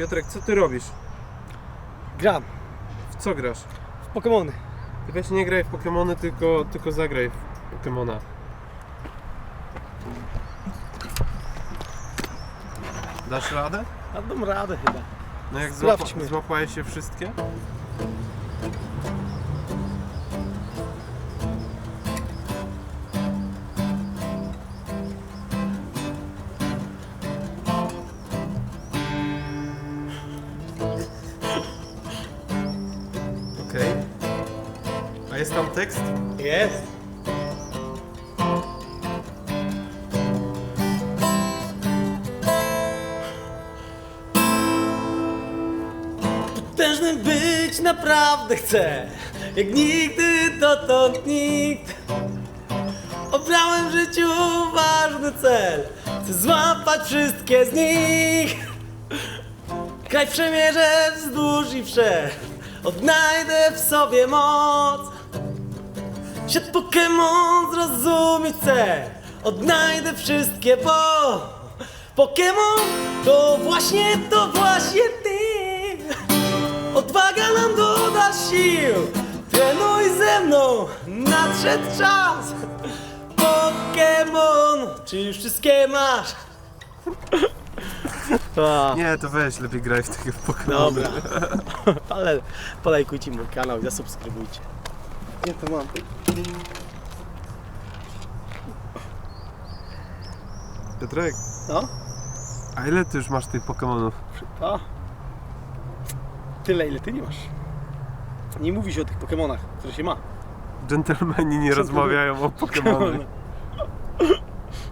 Piotrek, co ty robisz? Gram W co grasz? w Pokemony. Ty weź nie graj w Pokemony, tylko, tylko zagraj w Pokemona. Dasz radę? A dam radę chyba. No jak złapa, Sprawdźmy. złapałeś się wszystkie? Jest tam tekst? Jest. Potężny być naprawdę chcę, jak nigdy dotąd nikt. Obrałem w życiu ważny cel, chcę złapać wszystkie z nich. Kraj przemierzę wzdłuż i wszech, odnajdę w sobie moc. Świat Pokémon zrozumieć chcę. Odnajdę wszystkie, bo Pokémon. To właśnie, to właśnie ty. Odwaga nam doda sił. Trenuj ze mną, nadszedł czas. Pokémon, czy już wszystkie masz? A, Nie, to weź, lepiej graj w takie Pokemony. dobra. Ale polajkujcie mój kanał i zasubskrybujcie. Nie to mam Piotrek, No? a ile ty już masz tych Pokemonów? A. Tyle, ile ty nie masz. Nie mówi się o tych Pokemonach, które się ma. Dżentelmeni nie rozmawiają o Pokemonach.